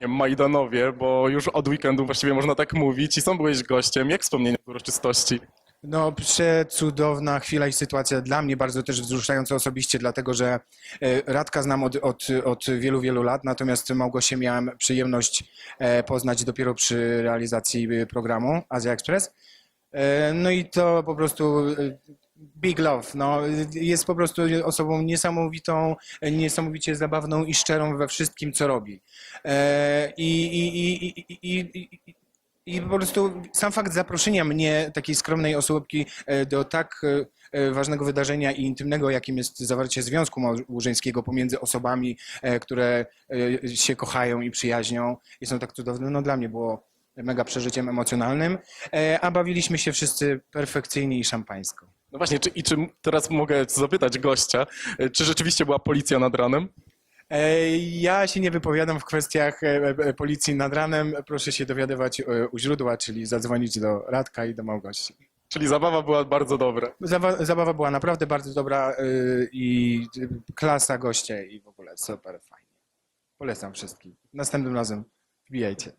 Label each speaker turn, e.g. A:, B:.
A: Majdanowie, bo już od weekendu właściwie można tak mówić i sam byłeś gościem. Jak wspomnienia uroczystości?
B: No, przecudowna chwila i sytuacja dla mnie bardzo też wzruszająca osobiście, dlatego że e, Radka znam od, od, od wielu, wielu lat, natomiast Małgosię miałem przyjemność e, poznać dopiero przy realizacji e, programu Azja Express. No i to po prostu big love. No, jest po prostu osobą niesamowitą, niesamowicie zabawną i szczerą we wszystkim, co robi. E, I, i, i, i, i, i, po prostu sam fakt zaproszenia mnie, takiej skromnej osobki, e, do tak e, ważnego wydarzenia i intymnego, jakim jest zawarcie związku małżeńskiego pomiędzy osobami, które się kochają i przyjaźnią i są tak cudowne, no dla mnie było mega przeżyciem emocjonalnym, a bawiliśmy się wszyscy perfekcyjnie i szampańsko.
A: No właśnie, czy, i czy teraz mogę zapytać gościa, e, czy rzeczywiście była policja nad ranem?
B: E, Ja się nie wypowiadam w kwestiach e, policji nad ranem. Proszę się dowiadywać u źródła, czyli zadzwonić do Radka i do Małgosi.
A: Czyli zabawa była bardzo dobra.
B: Zawa- zabawa była naprawdę bardzo dobra i klasa goście i w ogóle super fajnie. Polecam wszystkim. Następnym razem wbijajcie.